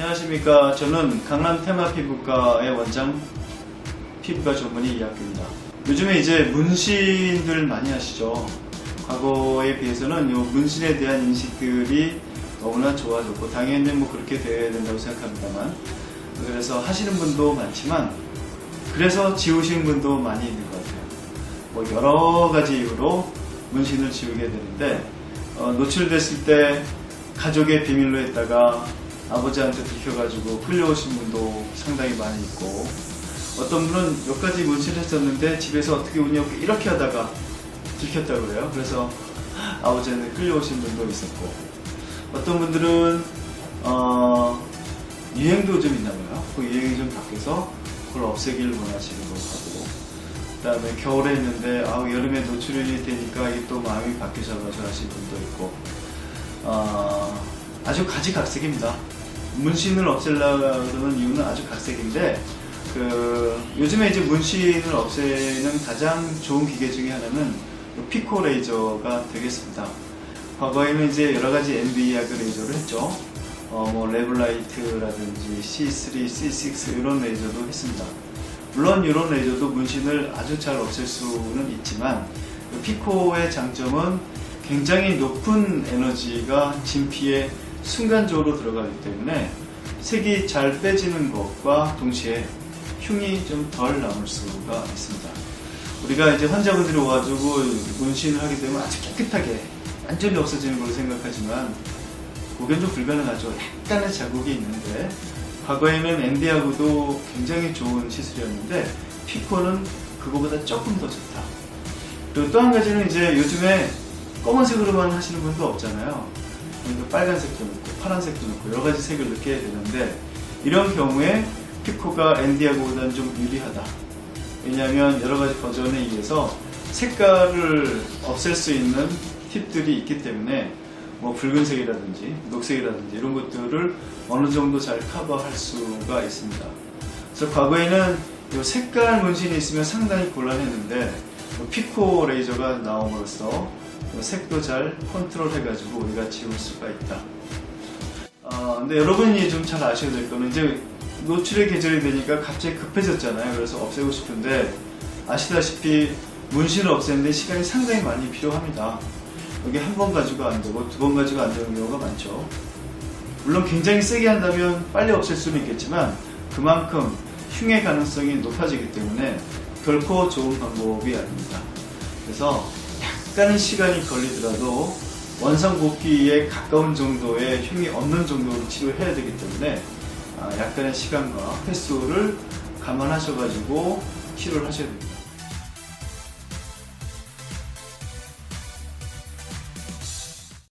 안녕하십니까. 저는 강남 테마 피부과의 원장 피부과 전문의 이학규입니다. 요즘에 이제 문신들 많이 하시죠. 과거에 비해서는 요 문신에 대한 인식들이 너무나 좋아졌고 당연히 뭐 그렇게 돼야 된다고 생각합니다만 그래서 하시는 분도 많지만 그래서 지우시는 분도 많이 있는 것 같아요. 뭐 여러 가지 이유로 문신을 지우게 되는데 어, 노출됐을 때 가족의 비밀로 했다가 아버지한테 들켜가지고 끌려오신 분도 상당히 많이 있고 어떤 분은 몇 가지 문신을 했었는데 집에서 어떻게 우냐고 이렇게 하다가 들켰다고 그래요. 그래서 아버지한테 끌려오신 분도 있었고 어떤 분들은 어, 유행도 좀 있나 봐요. 그 유행이 좀 바뀌어서 그걸 없애기를 원하시는 것 같고 그 다음에 겨울에 했는데 아우 여름에 노출이 되니까 이게 또 마음이 바뀌어져가지고 하신 분도 있고 어, 아주 가지각색입니다. 문신을 없애려는 이유는 아주 각색인데 그 요즘에 이제 문신을 없애는 가장 좋은 기계 중에 하나는 그 피코 레이저가 되겠습니다. 과거에는 이제 여러 가지 NVIA그 레이저를 했죠. 어, 뭐 레블라이트라든지 C3, C6 이런 레이저도 했습니다. 물론 이런 레이저도 문신을 아주 잘 없앨 수는 있지만 그 피코의 장점은 굉장히 높은 에너지가 진피에 순간적으로 들어가기 때문에 색이 잘 빼지는 것과 동시에 흉이 좀 덜 남을 수가 있습니다. 우리가 이제 환자분들이 와가지고 문신을 하게 되면 아주 깨끗하게 완전히 없어지는 걸로 생각하지만 그게 좀 불가능하죠. 약간의 자국이 있는데 과거에는 엔디하고도 굉장히 좋은 시술이었는데 피코는 그거보다 조금 더 좋다. 그리고 또 한 가지는 이제 요즘에 검은색으로만 하시는 분도 없잖아요. 빨간색도 넣고 파란색도 넣고 여러 가지 색을 넣게 되는데 이런 경우에 피코가 엔디하고보다는 좀 유리하다. 왜냐하면 여러 가지 버전에 의해서 색깔을 없앨 수 있는 팁들이 있기 때문에 뭐 붉은색이라든지 녹색이라든지 이런 것들을 어느 정도 잘 커버할 수가 있습니다. 그래서 과거에는 이 색깔 문신이 있으면 상당히 곤란했는데 피코 레이저가 나옴으로써 색도 잘 컨트롤 해가지고 우리가 지울 수가 있다. 아, 근데 여러분이 좀 잘 아셔야 될 거는 이제 노출의 계절이 되니까 갑자기 급해졌잖아요. 그래서 없애고 싶은데 아시다시피 문신을 없애는데 시간이 상당히 많이 필요합니다. 여기 한 번 가지고 안 되고 두 번 가지고 안 되는 경우가 많죠. 물론 굉장히 세게 한다면 빨리 없앨 수는 있겠지만 그만큼 흉의 가능성이 높아지기 때문에 결코 좋은 방법이 아닙니다. 그래서 약간의 시간이 걸리더라도 원상 복귀에 가까운 정도의 흉이 없는 정도로 치료해야 되기 때문에 아, 약간의 시간과 횟수를 감안하셔가지고 치료를 하셔야 됩니다.